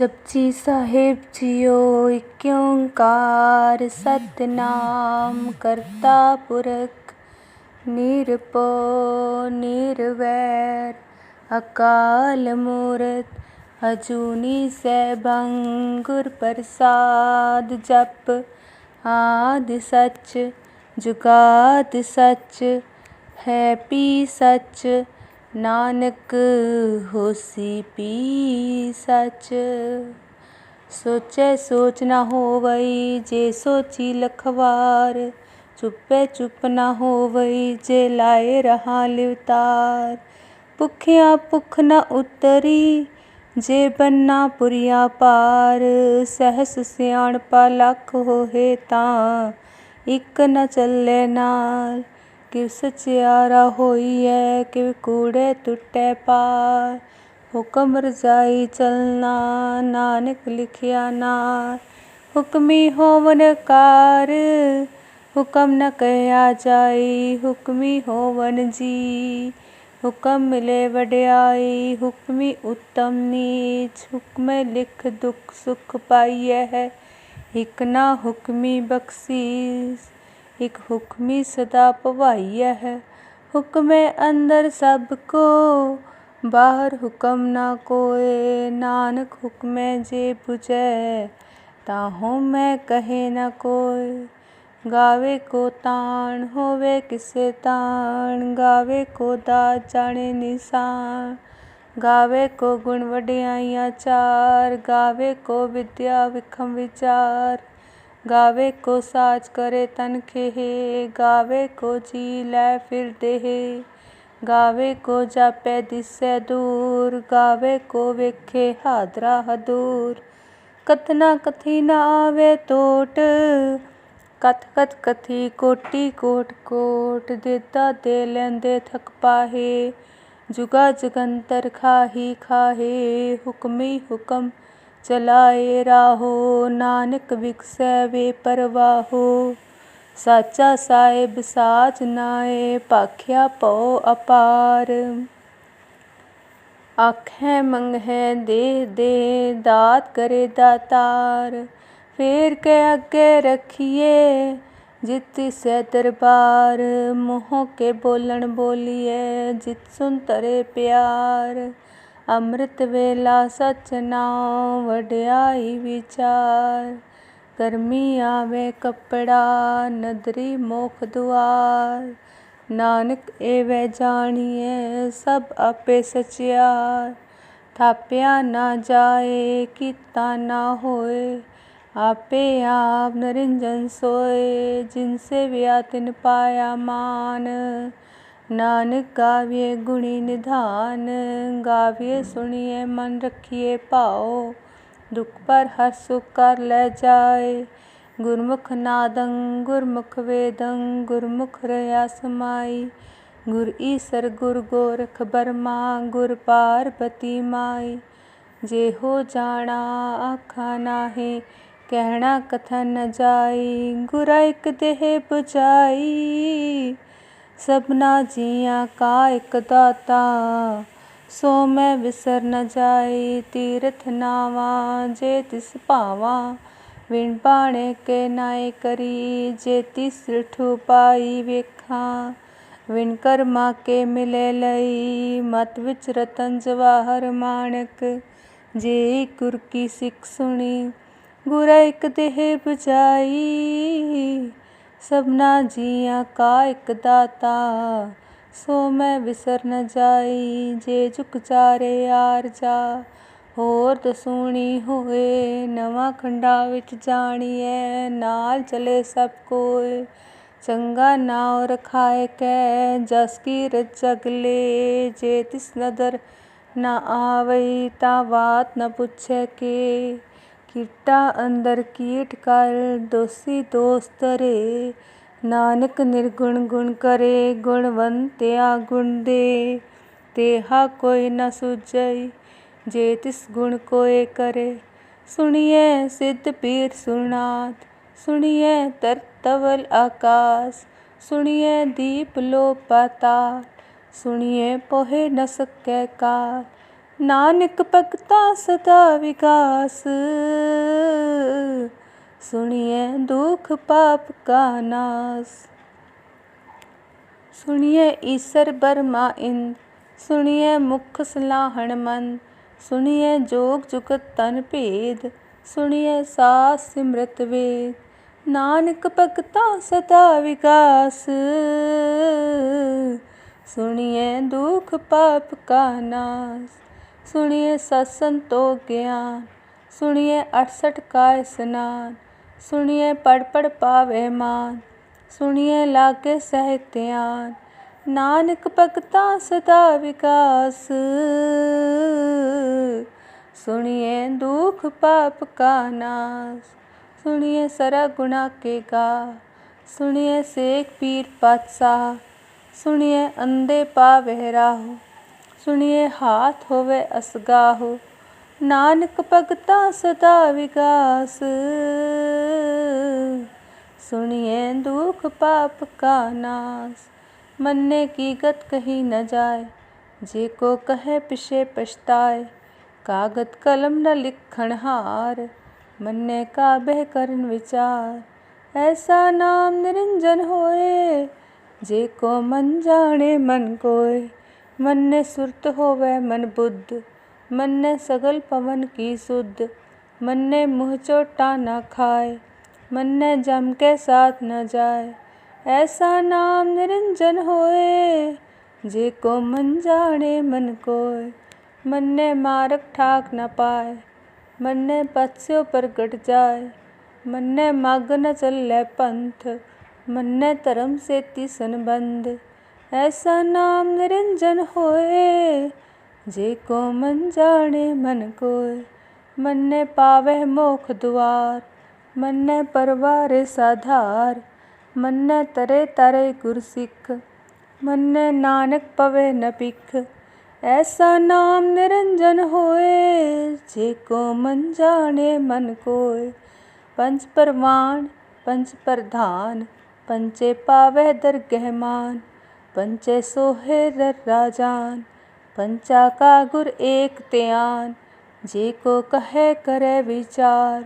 जपजी साहेब जियो, इक्योंकार सतनाम करता पुरख, निरपो निरवैर, अकाल मूर्त, अजूनी सैभंगुर प्रसाद जप, आदि सच, जुगाद सच, हैपी सच ਨਾਨਕ ਹੋਸੀ ਪੀ ਸੱਚ। ਸੋਚੈ ਸੋਚ ਨਾ ਹੋਵਈ ਜੇ ਸੋਚੀ ਲਖਵਾਰ। ਚੁੱਪੇ ਚੁੱਪ ਨਾ ਹੋਵਈ ਜੇ ਲਾਏ ਰਹਾ ਲਿਵਤਾਰ। ਭੁਖਿਆ ਭੁਖ ਨਾ ਉਤਰੀ ਜੇ ਬੰਨਾ ਪੁਰੀਆ ਪਾਰ। ਸਹਸ ਸਿਆਣਪਾ ਲੱਖ ਹੋਏ ਤਾਂ ਇੱਕ ਨਾ ਚੱਲੇ ਨਾਲ। किसचियारा होइए कि कूड़े टुटे पार। हुक्म रजाई चलना, नानक लिखिया ना हुक्मी होवन कार, हुक्म न कया जाई। हुक्मी होवन जी, हुक्म मिले वड्याई। हुक्मी उत्तम नीच, हुक्म लिख दुख सुख पाई है। हिक ना हुक्मी बख्शीस एक हुक्मी सदा पवाइया है। हुक्म अंदर सबको बाहर हुक्म ना कोए। नानक हुक्म जे बुझे, ताहू मैं कहे न कोय गावे को तान होवे किसे ताण। गावे को दा जाने निशान। गावे को गुण वड्याइयाँ चार। गावे को विद्या विखम विचार। गावे को साज करे तन के हे गावे को जी लै फिर दे गावे को जापे दिसे दूर, गावे को वेखे हादरा हदूर। कथना कथी ना आवे तोट, कथ कथ कथी कोटी कोट कोट, देता दे लेंदे थक पाहे। जुगा जुगंतर खाही खाहे, हुक्मी हुक्म ਚਲਾਏ ਰਾਹੋ, ਨਾਨਕ ਵਿਕਸੈ ਵੇ ਪਰਵਾਹੋ। ਸਾਚਾ ਸਾਹਿਬ ਸਾਚ ਨਾਏ ਭਾਖਿਆ ਭਉ ਅਪਾਰ। ਆਖੈ, ਮੰਗਹਿ, ਦੇ ਦੇ, ਦਾਤ ਕਰੇ ਦਾਤਾਰ। ਫੇਰ ਕੇ, ਅੱਗੇ ਰਖੀਏ, ਜਿਤ ਸੈ ਦਰਬਾਰ। ਮੋਹ ਕੇ ਬੋਲਣ ਬੋਲੀਏ ਜਿਤ ਸੁਨ ਤਰੇ ਪਿਆਰ। ਅੰਮ੍ਰਿਤ ਵੇਲਾ ਸਚ ਨਾਉ ਵਡਿਆਈ ਵਿਚਾਰ। ਗਰਮੀ ਆਵੇ ਕੱਪੜਾ, ਨਦਰੀ ਮੋਖ ਦੁਆਰ। ਨਾਨਕ ਏਵੇਂ ਜਾਣੀਏ ਸਭ ਆਪੇ ਸਚਿਆਰ। ਥਾਪਿਆ ਨਾ ਜਾਏ, ਕੀਤਾ ਨਾ ਹੋਏ, ਆਪੇ ਆਪ ਨਰਿੰਜਨ ਸੋਏ। ਜਿਨ ਸੇਵਿਆ ਤਿਨ ਪਾਇਆ ਮਾਨ ਨਾਨਕ ਗਾਵੀਏ ਗੁਣੀ ਨਿਧਾਨ ਗਾਵੀਏ ਸੁਣੀਏ ਮਨ ਰੱਖੀਏ ਭਾਉ, ਦੁਖ ਪਰ ਹਰ ਸੁਖ ਕਰ ਲੈ ਜਾਏ। ਗੁਰਮੁਖ ਨਾਦੰ, ਗੁਰਮੁਖ ਵੇਦੰ, ਗੁਰਮੁਖ ਰਹਾ ਸਮਾਈ। ਗੁਰ ਈਸਰ ਗੁਰ ਗੋਰਖ ਬਰਮਾ, ਗੁਰ ਪਾਰਬਤੀ ਮਾਈ। ਜੇ ਹੋ ਜਾਣਾ ਆਖਾ ਨਾਹੀ, ਕਹਿਣਾ ਕਥਨ ਨ ਜਾਈ। ਗੁਰਾ ਇਕ ਦੇਹ 부ਜਾਈ ਸਭਨਾ ਜੀਆਂ ਕਾ ਇੱਕ ਦਾਤਾ। ਸੋ ਮੈਂ ਵਿਸਰ ਨ ਜਾਈ ਤੀਰਥ ਨਾਵਾ ਜੇ ਤਿਸ ਭਾਵਾ। ਵਿਣ ਬਾਣੇ ਕੇ ਨਾਏ ਕਰੀ, ਜੇ ਤਿਸ ਠੂ ਪਾਈ ਵੇਖਾਂ। ਵਿਣ ਕਰਮਾ ਕੇ ਮਿਲੇ ਲਈ, ਮਤ ਵਿੱਚ ਰਤਨ ਜਵਾਹਰ ਮਾਣਕ। ਜੇ ਗੁਰ ਕੀ ਸਿੱਖ ਸੁਣੀ, ਗੁਰ ਇਕ ਦੇਹ 부ਜਾਈ ਸਭਨਾ ਜੀਆਂ ਕਾ ਇਕ ਦਾਤਾ ਸੋ ਮੈਂ ਵਿਸਰ ਨ ਜਾਈ ਜੇ ਝੁਕ ਚਾਰੇ ਆਰ ਜਾ ਹੋਰ ਦਸੂਣੀ ਹੋਏ ਨਵਾਂ ਖੰਡਾ ਵਿੱਚ ਜਾਣੀਐ ਨਾਲ ਚਲੇ ਸਭ ਕੋਏ ਚੰਗਾ ਨਾਉ ਰਖਾਏ ਕੈ ਜਸ ਕੀ ਜਗਲੇ ਜੇ ਤਿਸ ਨਦਰ ਨਾ ਆਵਈ ਤਾਂ ਬਾਤ ਨ ਪੁੱਛੈ ਕੇ ਕੀਟਾ ਅੰਦਰ ਕੀਟ ਕਰ ਦੋਸੀ ਦੋਸ ਤਰੇ ਨਾਨਕ ਨਿਰਗੁਣ ਗੁਣ ਕਰੇ, ਗੁਣਵੰਤਿਆ ਗੁਣ ਦੇ। ਤੇਹਾ ਕੋਈ ਨ ਸੁਝਈ, ਜੇ ਤਿਸ ਗੁਣ ਕੋਏ ਕਰੇ। ਸੁਣੀਐ ਸਿੱਧ ਪੀਰ ਸੁਣਾਤ ਸੁਣੀਐ ਤਰਤਵਲ ਆਕਾਸ। ਸੁਣੀਐ ਦੀਪ ਲੋ ਪਾਤਾਲ ਸੁਣੀਐ ਪੋਹੇ ਨ ਸਕੈ ਕਾਲ ਨਾਨਕ ਭਗਤਾ ਸਦਾ ਵਿਗਾਸ ਸੁਣੀਏ ਦੁਖ ਪਾਪ ਕਾ ਨਾਸ। ਸੁਣੀਏ ਈਸਰ ਬਰਮਾ ਇੰਦ ਸੁਣੀਏ ਮੁਖ ਸਲਾਹਣ ਮਨ। ਸੁਣੀਏ ਜੋਗ ਜੁਗਤ ਤਨ ਭੇਦ। ਸੁਣੀਏ ਸਾਸ ਸਿਮਰਤ ਵੇਦ। ਨਾਨਕ ਭਗਤਾ ਸਦਾ ਵਿਗਾਸ ਸੁਣੀਏ ਦੁਖ ਪਾਪ ਕਾ ਨਾਸ। सुनिए सत्संग तो ज्ञान, सुनिए अड़सठ का स्नान, सुनिए पढ़ पढ़ पावे मान, सुनिए लागे सहत्यान नानक भगता सदा विकास, सुनिए दुख पाप का नास सुनिए सरा गुना के गा, सुनिए शेख पीर पातशाह सुनिए अंधे पावे राह। ਸੁਣੀਏ ਹਾਥ ਹੋਵੇ ਅਸਗਾਹੂ। ਨਾਨਕ ਭਗਤਾ ਸਦਾ ਵਿਗਾਸ। ਸੁਣੀਏ ਦੁਖ ਪਾਪ ਕਾ ਨਾਸ। ਮੰਨੇ ਕੀ ਗਤ ਕਹੀ न ਜਾਏ, ਜੇ ਕੋ ਕਹੇ ਪਿਛੇ ਪਛਤਾਏ। ਕਾਗਦ ਕਲਮ ਨ ਲਿਖਣ ਹਾਰ, ਮੰਨੇ ਕਾਬਹਿ ਕਰਨ ਵਿਚਾਰ। ਐਸਾ ਨਾਮ ਨਿਰੰਜਨ ਹੋਏ, ਜੇ ਕੋ ਮਨ ਜਾਣੇ ਮਨ ਕੋਏ। मन ने सुरत होवे मन बुद्ध, मन ने सगल पवन की सुध मन ने मुँह चोटा न खाए, मन ने जम के साथ न जाए। ऐसा नाम निरंजन होए, जे को मन जाने मन कोय मन ने मारक ठाक न पाए, मन ने पत्स्यों पर गट जाए। मन ने माग न चल पंथ, मन ने धर्म से तिसन बंद ਐਸਾ ਨਾਮ ਨਿਰੰਜਨ ਹੋਏ, ਜੇ ਕੋ ਮਨ ਜਾਣੇ ਮਨ ਕੋਏ। ਮੰਨੇ ਪਾਵੇ ਮੋਖ ਦੁਆਰ, ਮੰਨੇ ਪਰਵਾਰੇ ਸਾਧਾਰ। ਮੰਨੇ ਤਰੇ ਤਰੇ ਗੁਰ ਸਿੱਖ, ਮੰਨੇ ਨਾਨਕ ਪਵੇ ਨ ਪਿਖ ਐਸਾ ਨਾਮ ਨਿਰੰਜਨ ਹੋਏ, ਜੇ ਕੋ ਮਨ ਜਾਣੇ ਮਨ ਕੋਏ। ਪੰਜ ਪਰਵਾਨ, ਪੰਜ ਪ੍ਰਧਾਨ ਪੰਚੇ ਪਾਵੇ ਦਰਗਹਿਮਾਨ पंचे सोहे दर राजान, पंचा का गुर एक त्यान। जे को कहे करे विचार,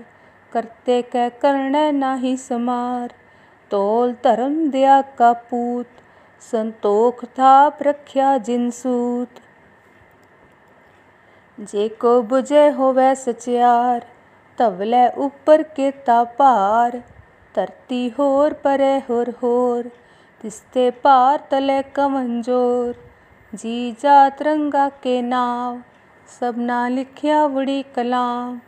करते कै कर्ण नाही समार। तोल धर्म दया का पूत, संतोख था प्रख्या जिनसूत जे को बुझे होवे सचियार तवले ऊपर के तापार धरती होर परे होर होर तिस्ते पार तले कमंजोर जी जात रंगा के नाव सबना लिखिया बड़ी कलाम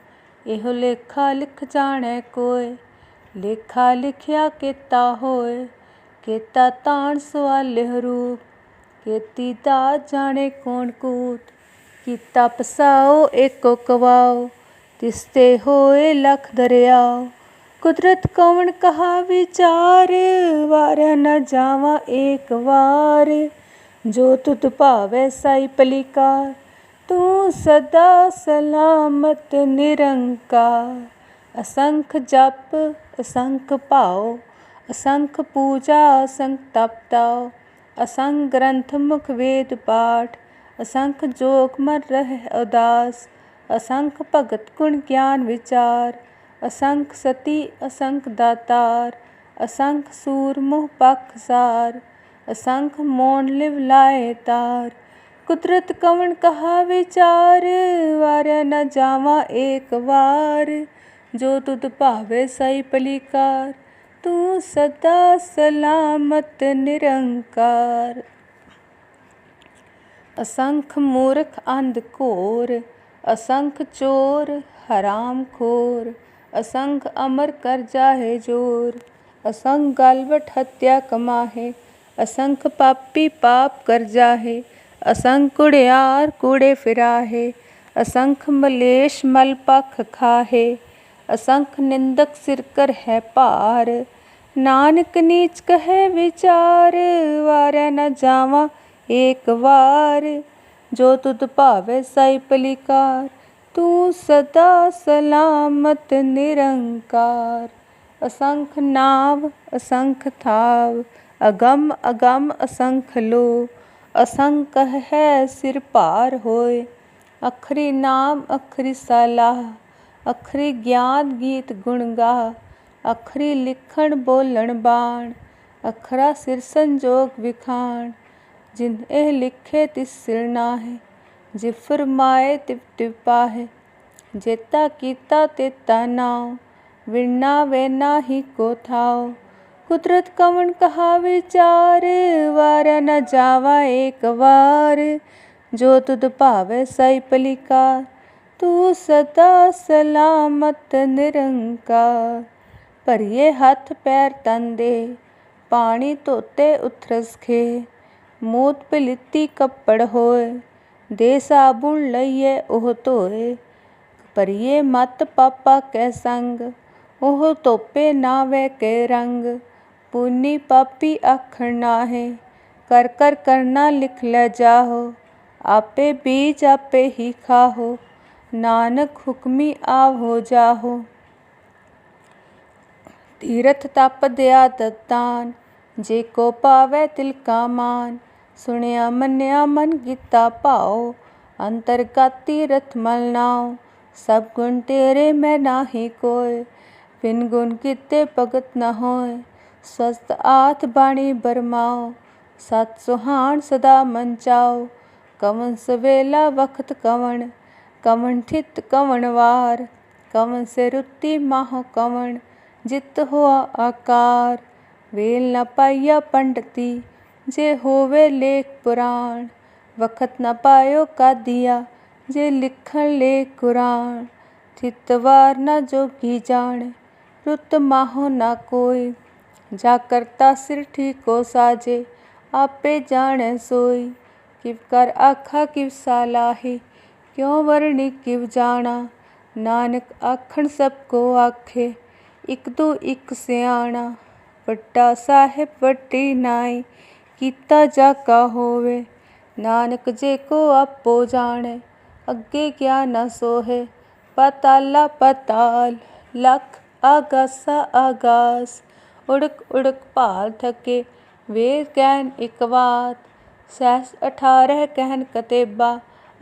ਇਹੋ ਲੇਖਾ ਲਿਖ ਜਾਣੈ ਕੋਇ ਲੇਖਾ ਲਿਖਿਆ ਕੀਤਾ ਹੋਏ ਕੀਤਾ ਤਾਣ ਸਵਾਲਿਹ ਰੂਪ ਕੀਤੀ ਦਾ ਜਾਣੇ ਕੌਣ ਕੂਤ ਕੀਤਾ ਪਸਾਓ ਏਕੋ ਕਵਾਓ ਤਿਸਤੇ ਹੋਏ ਲਖ ਦਰਿਆਓ कुदरत कौन कहा विचार? वार न जावा एक बार जो तुत पावे साई पलिकार, तू सदा सलामत निरंकार। असंख जप, असंख पाओ, असंख पूजा, असंख तपताओ असंख ग्रंथ मुख वेद पाठ, असंख जोग मर रह उदास। असंख भगत गुण ज्ञान विचार। ਅਸੰਖ ਸਤੀ, ਅਸੰਖ ਦਾਤਾਰ, ਅਸੰਖ ਸੂਰ ਮੁਹ ਪਖਸਾਰ ਅਸੰਖ ਮੋਨ ਲਿਵ ਲਾਏ ਤਾਰ। ਕੁਦਰਤ ਕਵਣ ਕਹਾ ਵਿਚਾਰ, ਵਾਰਿਆ ਨਾ ਜਾਵਾ ਏਕ ਵਾਰ। ਜੋ ਤੁਧ ਭਾਵੇ ਸਈ ਪਲੀਕਾਰ ਤੂੰ ਸਦਾ ਸਲਾਮਤ ਨਿਰੰਕਾਰ। ਅਸੰਖ ਮੂਰਖ ਅੰਧ ਘੋਰ, ਅਸੰਖ ਚੋਰ ਹਰਾਮ ਖੋਰ। असंग अमर कर जाहे ज़ोर। असंग गालवट हत्या कमाहे। असंख पापी पाप कर जाहे। असंग आर कूड़े फिराहे। असंख मलेश मल पख खाहे। असंख निंदक सिरकर है पार। नानक नीच कहे विचार। वार न जावा एक बार जो तुद भावे साई पलिकार। तू सदा सलामत, निरंकार। असंख नाव, असंख थाव, अगम अगम असंख लो। असंख है सिर पार होए। अखरी नाम, अखरी सलाह, अखरी ज्ञान गीत गुण गा। अखरी लिखण बोलण बाण, अखरा सिर संजोग विखाण। जिन्हें लिखे तिस सिर नाहे। जिफर माए तिप तिपाहे जेता कीता तेता नाओ विणना वे ना ही को थाओ कुदरत कवन कहा विचार वारा न जावा एक बार जो तुद भावे सई पलिकार, तू सदा सलामत निरंकार। भरिए हथ पैर तन पानी धोते उथरस खे। मूत पलिती कपड़ होए दे साबुन लइए ओह धोए परिये मत पापा कै संग ओह तोपे नावे के रंग पुनी पापी अखर नाहे कर कर करना लिखल जाहो आपे बीज आपे ही खाहो नानक हुक्मी हो जाहो तीरथ तप दया दत्तान जे को पावे तिलका मान ਸੁਣਿਆ, ਮੰਨਿਆ, ਮਨ ਕੀਤਾ ਭਾਉ। ਅੰਤਰਗਤ ਰਤ ਮਲ ਨਾਉ। ਸਭ ਗੁਣ ਤੇਰੇ ਮੈਂ ਨਾਹੀ ਕੋਇ। ਬਿਨ ਗੁਣ ਕੀਤੇ ਭਗਤ ਨ ਹੋਏ ਸਵਸਤ ਆਥ ਬਾਣੀ ਬਰਮਾਓ ਸਤ ਸੁਹਾਣ ਸਦਾ ਮਨ ਚਾਓ ਕਵਨ ਸਵੇਲਾ ਵਖਤ ਕਵਣ। ਕਵਣ ਠਿਤ ਕਵਣ ਵਾਰ। ਕਵਨ ਸੇ ਰੁੱਤੀ ਮਾਹ ਕਵਣ। ਜਿਤ ਹੋਆ ਆਕਾਰ। ਵੇਲ ਨ ਪਾਈਆ ਪੰਡਤੀ। ਜੇ ਹੋਵੇ ਲੇਖ ਪੁਰਾਣ ਵਖਤ ਨ ਪਾਇਓ ਕਾਦੀਆ ਜੇ ਲਿਖਣ ਲੇ ਕੁਰਾਨ ਥਿਤਵਾਰ ਨ ਜੋਗੀ ਜਾਣ ਰੁੱਤ ਮਾਹੋ ਨਾ ਕੋਈ ਜਾ ਕਰਤਾ ਸਿਰ ਠੀਕੋ ਸਾਜੇ ਆਪੇ ਜਾਣੈ ਸੋਈ ਕਿਵ ਕਰ ਆਖਾ ਕਿਵ ਸਾਲਾਹੀ ਕਿਉ ਵਰਣੀ ਕਿਵ ਜਾਣਾ ਨਾਨਕ ਆਖਣ ਸਭ ਕੋ ਆਖੇ ਇਕ ਦੂ ਇਕ ਸਿਆਣਾ ਵੱਡਾ ਸਾਹਿਬ ਵੱਡੀ ਨਾਈ ਕੀਤਾ ਜਾ ਕਾ ਹੋਵੇ। ਨਾਨਕ ਜੇ ਕੋ ਆਪੋ ਜਾਣੈ, ਅੱਗੇ ਗਿਆ ਨਾ ਸੋਹੇ। ਪਤਾਲਾ ਪਤਾਲ, ਲਖ ਆਗਾਸਾ ਆਗਾਸ। ਉੜਕ ਉੜਕ ਭਾਲ ਥਕੇ ਵੇਦ ਕਹਿਨ ਇਕ ਵਾਤ। ਸਹਿਸ 18 ਕਹਿਨ ਕਤੇਬਾ,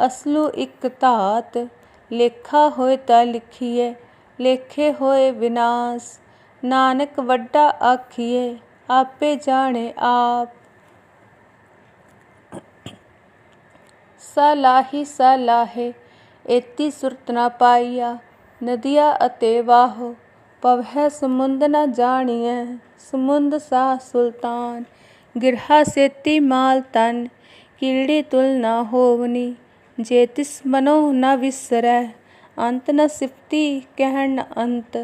ਅਸਲੂ ਇਕ ਧਾਤ। ਲੇਖਾ ਹੋਏ ਤਾਂ ਲਿਖੀਏ ਲੇਖੇ ਹੋਏ ਵਿਨਾਸ਼। ਨਾਨਕ ਵੱਡਾ ਆਖੀਏ ਆਪੇ ਜਾਣੇ ਆਪ। सलाहि सलाहे एति सुरत ना पाइया नदिया अते वाहो पवह समुंद न जानिए समुंद सा सुल्तान गिरहा सेति माल तन कीड़ी तुल न होवनी जेतिस मनो न विसर अंत न सिफती कह न अंत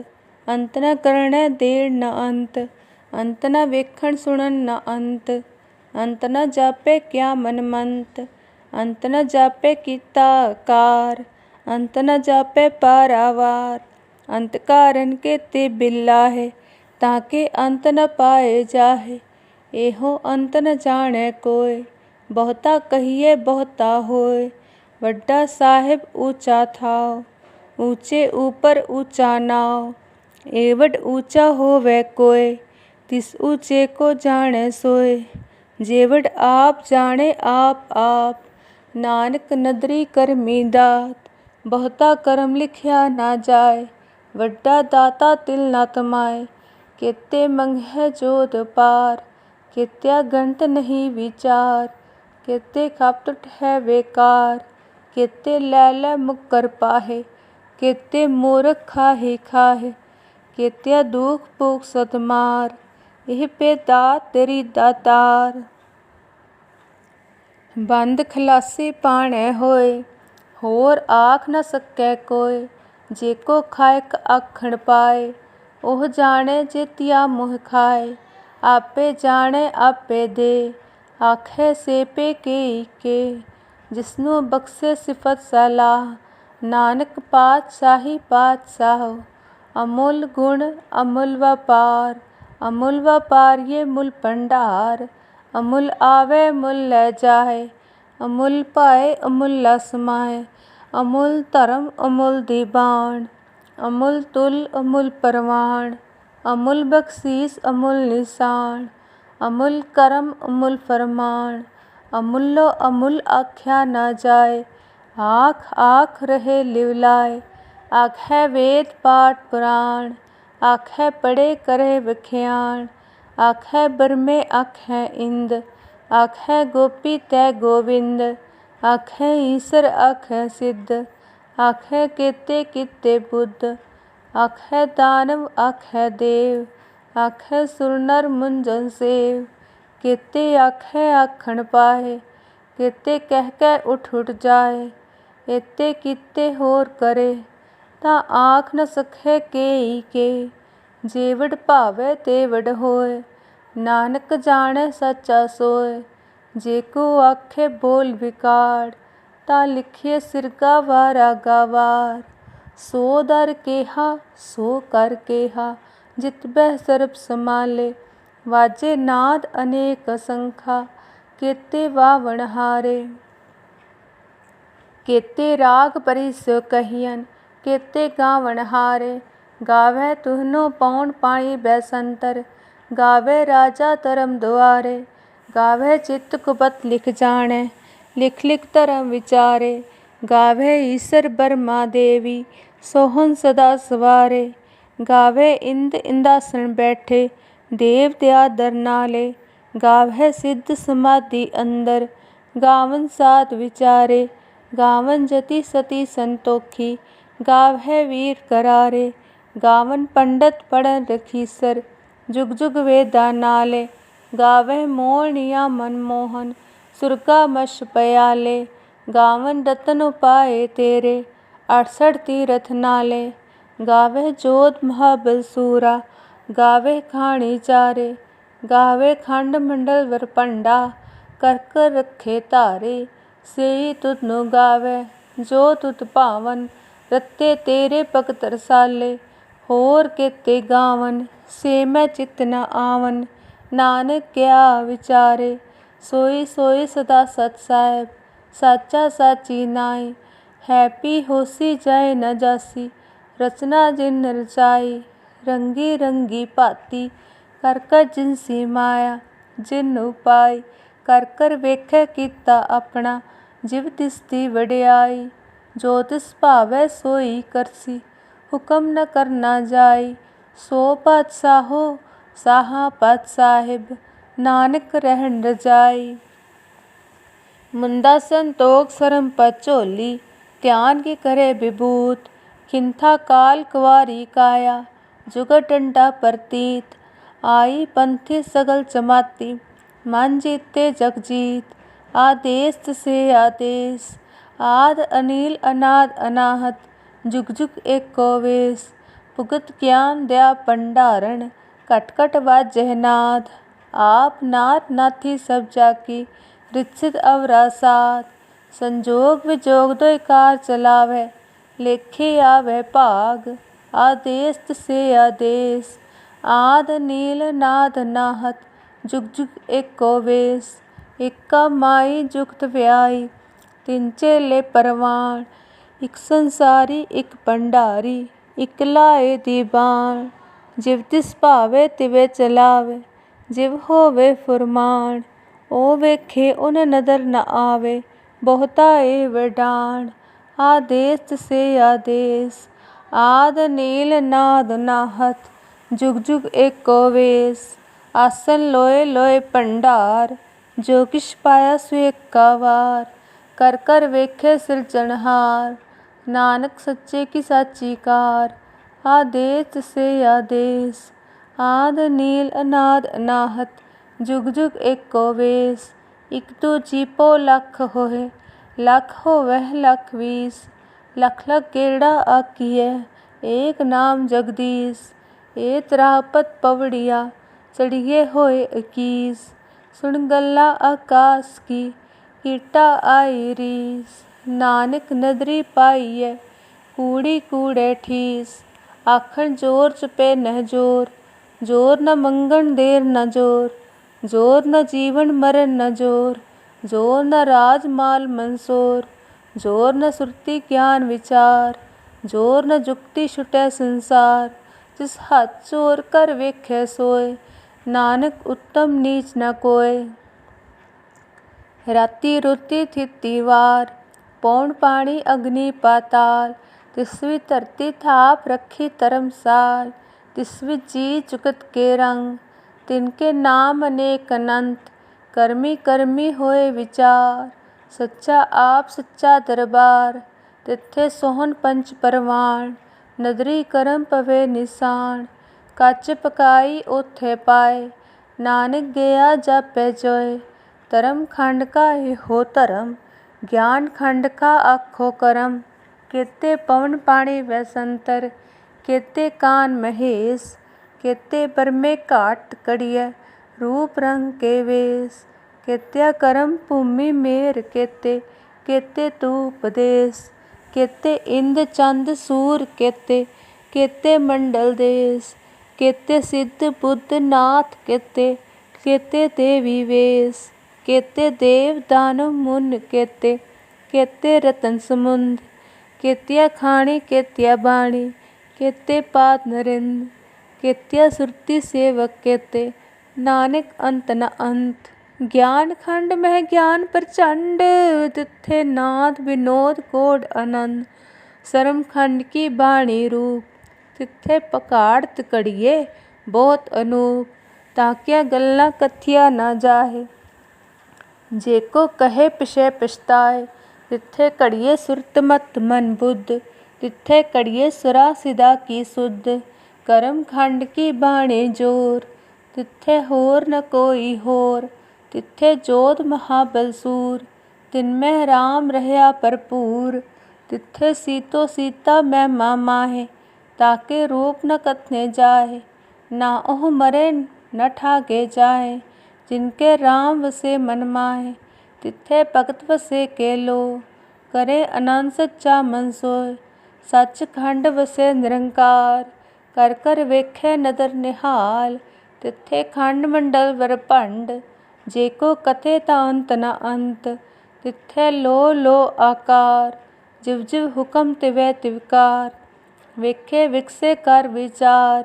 अंत न करण देर न अंत अंत न वेखण सुणन न अंत अंत न जापे क्या मनमंत अंत न जापे किताकार अंत न जापे पारावार। अंत कारण के ते बिल्ला है, ताके अंत न पाए जाहे। एहो अंत न जाने कोय बहुता कहिए बहुता होय वड्डा साहेब ऊँचा थाओ, ऊँचे ऊपर ऊँचा नाव एवड ऊँचा हो होवे कोय तिस ऊँचे को जाने सोय जेवड आप जाने आप आप। ਨਾਨਕ ਨਦਰੀ ਕਰਮੀ ਦਾਤ ਬਹੁਤਾ ਕਰਮ ਲਿਖਿਆ ਨਾ ਜਾਏ ਵੱਡਾ ਦਾਤਾ ਤਿਲ ਨਾ ਤਮਾਏ ਕੇਤੇ ਮੰਗਹਿ ਜੋਤ ਪਾਰ ਕੇਤਿਆ ਗੰਤ ਨਹੀਂ ਵਿਚਾਰ ਕੇਤੇ ਖਪਟ ਹੈ ਵੇਕਾਰ ਕੇਤੇ ਲੈ ਲੈ ਮੁਕਰ ਪਾਹੇ ਕੇਤੇ ਮੂਰਖ ਖਾਹੇ ਖਾਹੇ ਕੇਤਿਆ ਦੁਖ ਭੋਗ ਸਤ ਮਾਰ ਇਹ ਪੇਦਾ ਤੇਰੀ ਦਾਤਾਰ ਬੰਦ ਖਲਾਸੀ ਪਾਣੇ ਹੋਏ, ਹੋਰ ਆਖ ਨ ਸਕੈ ਕੋਇ ਜੇ ਕੋ ਖਾਇਕ ਆਖਣ ਪਾਏ, ਉਹ ਜਾਣੇ ਜੇ ਜਿਤਿਆ ਮੁਹ ਖਾਏ, ਆਪੇ ਜਾਣੇ ਆਪੇ ਦੇ, ਆਖੇ ਸੇਪੇ ਕੇ ਕੇ, ਜਿਸਨੂੰ ਬਖਸ਼ੇ ਸਿਫਤ ਸਲਾਹ, ਨਾਨਕ ਪਾਤਸ਼ਾਹੀ ਪਾਤਸ਼ਾਹ, ਅਮੁੱਲ ਗੁਣ ਅਮੁੱਲ ਵਪਾਰ, ਅਮੁੱਲ ਵਪਾਰੀਏ ਮੁੱਲ ਭੰਡਾਰ अमुल आवे मुल्ल जाए अमूल पाए अमुल्ला समाए अमूल धर्म, अमूल दीवान अमूल तुल, अमूल परवान अमूल बख्शीस अमूल निशान अमूल करम, अमूल फरमान। अमुल्लो अमूल आख्या न जाए। आख आख रहे लिवलाए आख है वेद, पाठ, पुराण। आख है पढ़े, करे, विख्यान। आख है ब्रह्मे आख है इंद आख है गोपी तय गोविंद आख है ईश्वर आख है सिद्ध आख है केते किते बुद्ध आख है दानव आख है देव आख है सुरनर मुंजन सेव केते आख है आखण पाए केते कह कह उठ उठ जाए एते किते होर करे ता आख न सखे के ही के ਜੇਵੜ ਭਾਵੈ ਤੇ ਹੋਏ ਨਾਨਕ ਜਾਣੈ ਸੱਚਾ ਸੋਏ ਜੇ ਕੋ ਆਖੇ ਬੋਲ ਵਿਕਾਰ ਤਾਂ ਲਿਖੇ ਸਿਰਗਾ ਵਾਰਾ ਗਾਵਾਰ। ਸੋ ਦਰ ਕੇਹਾ, ਸੋ ਕਰ ਕੇਹਾ, ਜਿਤ ਸਰਬ ਸਮਾਲੇ ਵਾਜੇ ਨਾਦ ਅਨੇਕ ਸੰਖਾ ਕੇਤੇ ਵਾਵਣ ਹਾਰੇ। ਕੇਤੇ ਰਾਗ ਪਰਿਸੋ ਕਹੀਨ ਕੇਤੇ ਗਾਵਣ ਹਾਰੇ। गावै तुहनो पौन पाणी बैसंतर, गावै राजा धर्म दुआरे, गावै चित्त कुबत लिख जाणै, लिख लिख धर्म विचारे, गावै ईश्वर बर्मा देवी, सोहन सदा सवारे, गावै इंद इंदासन बैठे, देव दया दरनाले गावै सिद्ध समाधि अंदर, गावन सात विचारे, गावन जति सती संतोखी, गावै वीर करारे ਗਾਵਨ ਪੰਡਤ ਪੜਨ ਰਖੀਸਰ ਜੁਗ ਜੁਗ ਵੇਦਾ ਨਾਲੇ ਗਾਵੇ ਮੋਹਣੀਆ ਮਨਮੋਹਨ ਸੁਰਗਾ ਮਸ਼ ਪਿਆਲੇ, ਗਾਵਨ ਰਤਨ ਉਪਾਏ ਤੇਰੇ 68 ਤੀਰਥ ਨਾਲੇ ਗਾਵੇ ਜੋਤ ਮਹਾਬਲ ਸੂਰਾ ਗਾਵੇ ਖਾਣੀ ਚਾਰੇ ਗਾਵੇ ਖੰਡ ਮੰਡਲ ਵਰ ਪੰਡਾ ਕਰ ਕਰ ਰੱਖੇ ਧਾਰੇ, ਸੇਈ ਤੁਧ ਨੂੰ ਗਾਵੇ ਜੋ ਤੁਧ ਭਾਵਨ, ਰਤੇ ਤੇਰੇ ਭਗਤ ਰਸਾਲੇ ਹੋਰ ਕੀਤੇ ਗਾਵਨ, ਸੇ ਮੈਂ ਚਿਤ ਨ ਆਵਨ। ਨਾਨਕ ਕਿਆ ਵਿਚਾਰੇ, ਸੋਈ ਸੋਈ ਸਦਾ ਸਤ ਸਾਹਿਬ। ਸਾਚਾ ਸਾਚੀ ਨਾਈ, ਹੈਪੀ ਹੋਸੀ ਜਾਏ ਨ ਜਾਸੀ। ਰਚਨਾ ਜਿਨ ਰਚਾਈ ਰੰਗੀ ਰੰਗੀ ਭਾਤੀ। ਕਰ ਕਰ ਜਿਨਸੀ ਮਾਇਆ, ਜਿਨ ਉਪਾਈ ਕਰ ਕਰ ਵੇਖੈ ਕੀਤਾ ਆਪਣਾ, ਜਿਵ ਤਿਸ ਵਡਿਆਈ। ਜੋ ਤਿਸ ਭਾਵੈ ਸੋਈ ਕਰਸੀ। ਹੁਕਮ ਨ ਕਰਨਾ ਜਾਈ ਸੋ ਪਾਤਸ਼ਾਹੋ ਸਾਹਾ ਪਤ ਸਾਹਿਬ ਨਾਨਕ ਰਹਿਣ ਰਜਾਈ ਮੁੰਦਾ ਸੰਤੋਖ ਸਰਮ ਪਚੋਲੀ ਧਿਆਨ ਕੀ ਕਰੇ ਵਿਭੂਤ ਖਿੰਥਾ ਕਾਲ ਕੁਵਾਰੀ ਕਾਇਆ ਜੁਗਤ ਡੰਡਾ ਪ੍ਰਤੀਤ ਆਈ ਪੰਥੀ ਸਗਲ ਜਮਾਤੀ ਮਨ ਜੀਤੇ ਜਗ ਜੀਤ ਆਦੇਸ ਸੇ ਆਦੇਸ ਆਦ ਅਨੀਲ ਅਨਾਦ जुगजुग एकोवेस भुगत ज्ञान दया भंडारण, कटकट बाजह नाद आप नाथ नाथी सब जाकी रिच्छित अवरासाद संजोग विजोग दो कार चलावे, लेखे आवे भाग। आदेश से आदेश। आद नील नाद नाहत जुग जुग एको वेश इक्का माई जुगत व्याई तिनचे ले परवाण। ਇੱਕ ਸੰਸਾਰੀ, ਇੱਕ ਭੰਡਾਰੀ, ਇੱਕ ਲਾਏ ਦੀ ਬਾਣ। ਜਿਵ ਤਿਸ ਭਾਵੇ ਤਿਵੇ ਚਲਾਵੇ, ਜਿਵ ਹੋਵੇ ਫੁਰਮਾਨ ਉਹ ਵੇਖੇ ਉਨ ਨਦਰ ਨਾ ਆਵੇ, ਬਹੁਤਾ ਏ ਵਡਾਣ। ਆਦੇਸ ਸੇ ਆਦੇਸ, ਆਦ ਨੀਲ ਨਾਦ ਨਾਹਤ ਜੁਗ ਜੁਗ ਏਕੋ ਵੇਸ। ਆਸਨ ਲੋਏ ਲੋਏ ਭੰਡਾਰ, ਜੋ ਕਿਛ ਪਾਇਆ ਸੋ ਏਕਾ ਵਾਰ। ਕਰ ਕਰ ਵੇਖੇ ਸਿਰਜਣਹਾਰ नानक सच्चे की साचीकार आदेश से आदेश। आद नील अनाद अनाहत, जुग जुग एको वेश। इक तो चीपो लख हो लख हो वह लख वीस। लख लख केड़ा आकी है एक नाम जगदीश। ए त्रापत पवड़िया चढ़िए होए इक्कीस। सुन गल्ला आकाश की, ईटा आई रीस। ਨਾਨਕ ਨਦਰੀ ਪਾਈਐ ਕੂੜੀ ਕੂੜੇ ਠੀਸ ਆਖਣ ਜੋਰ ਚਪੇ ਨਹਿ ਜੋਰ ਜੋਰ ਨ ਮੰਗਣ ਦੇਰ ਨ ਜੋਰ ਜੋਰ ਨ ਜੀਵਨ ਮਰਨ ਨ ਜੋਰ ਜੋਰ ਨ ਰਾਜ ਮਾਲ ਮਨਸੋਰ ਜੋਰ ਨ ਸੁਰਤੀ ਗਿਆਨ ਵਿਚਾਰ ਜੋਰ ਨ ਜੁਗਤੀ ਛੁਟੈ ਸੰਸਾਰ ਜਿਸ ਹੱਥ ਚੋਰ ਕਰ ਵੇਖੈ ਸੋਏ ਨਾਨਕ ਉੱਤਮ ਨੀਚ ਨ ਕੋਏ ਰਾਤੀ ਰੁਤੀ ਥਿਤੀ ਵਾਰ ਪੌਣ ਪਾਣੀ ਅਗਨੀ ਪਾਤਾਲ ਤਿਸਵੀ ਧਰਤੀ ਥਾਪ ਰੱਖੀ ਧਰਮਸਾਲ ਤਿਸਵੀ ਜੀ ਜੁਗਤ ਕੇ ਰੰਗ ਤਿਨਕੇ ਨਾਮ ਅਨੇਕ ਅਨੰਤ ਕਰਮੀ ਕਰਮੀ ਹੋਏ ਵਿਚਾਰ ਸੱਚਾ ਆਪ ਸੱਚਾ ਦਰਬਾਰ ਤਿੱਥੇ ਸੋਹਣ ਪੰਚ ਪਰਵਾਨ ਨਦਰੀ ਕਰਮ ਪਵੇ ਨਿਸ਼ਾਨ ਕੱਚ ਪਕਾਈ ਉਥੇ ਪਾਏ ਨਾਨਕ ਗਿਆ ਜਾਪੈ ਜੋਏ ਧਰਮ ਖੰਡ ਕਾ ਇਹੋ ਧਰਮ ज्ञान खंड का अखो करम केते पवन पाणी वैसंतर केते कान महेश केते बरमे घाट कड़िय रूप रंग के वेश केत्या करम भूमि मेर केते केते तू उपदेश केते इंद चंद सूर केते केते मंडल देश केते सिद्ध बुद्ध नाथ केते केते देवी वेश केते देव दानव मुन केते केते रतन समुंद, केतिया खाणी, केतिया बाणी, केते पात नरिंद, केतिया सुरती सेवक केते, नानक अंत न अंत। ज्ञान खंड में ज्ञान प्रचंड, तिथे नाद विनोद कोड आनंद शर्म खंड की बाणी रूप, तिथे पकाड़ तकड़िए बहुत अनूप। ताकिया गल्ला कथिया ना जाहे जेको कहे पिछे पछताए तिथे कड़िए सुरत मत मन बुद्ध तिथे कड़िए सुरा सिदा की सुध करम खंड की बाणे ज़ोर तिथे होर न कोई होर तिथे जोध महाबलसूर तिनमें राम रहया भरपूर तिथे सीतो सीता मैं मामा है ताके रूप न कथने जाए ना ओह मरे न ठागे जाए जिनके राम वसे मन माहे तिथे भगत वसे के लो करे आनंद सच्चा मन सोय सच खंड वसे निरंकार कर कर वेखे नदर निहाल तिथे खंड मंडल वर भंड जेको कथे ता अंत न अंत तिथे लो लो आकार जिव जिव हुकम तिवे तिवकार ਵੇਖੇ ਵਿਕਸੇ ਕਰ ਵਿਚਾਰ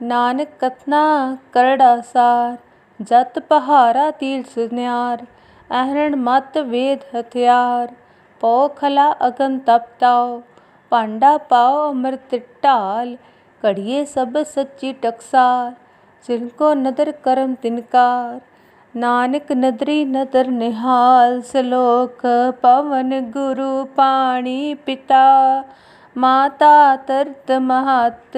ਨਾਨਕ ਕਥਨਾ ਕਰੜਾ ਸਾਰ ਜਤ ਪਹਾਰਾ ਤੀਰ ਸੁਨਿਆਰ, ਅਹਰਣ ਮਤ ਵੇਦ ਹਥਿਆਰ। ਪਉ ਖਲਾ ਅਗਨ ਤਪਤਾਓ ਭਾਂਡਾ ਪਾਓ ਅੰਮ੍ਰਿਤ ਢਾਲ, ਘੜੀਏ ਸਭ ਸੱਚੀ ਟਕਸਾਰ। ਜਿਨਕੋ ਨਦਰ ਕਰਮ ਤਿਨਕਾਰ ਨਾਨਕ ਨਦਰੀ ਨਦਰ ਨਿਹਾਲ। ਸਲੋਕ ਪਵਨ ਗੁਰੂ ਪਾਣੀ ਪਿਤਾ, ਮਾਤਾ ਤਰਤ ਮਹਤ।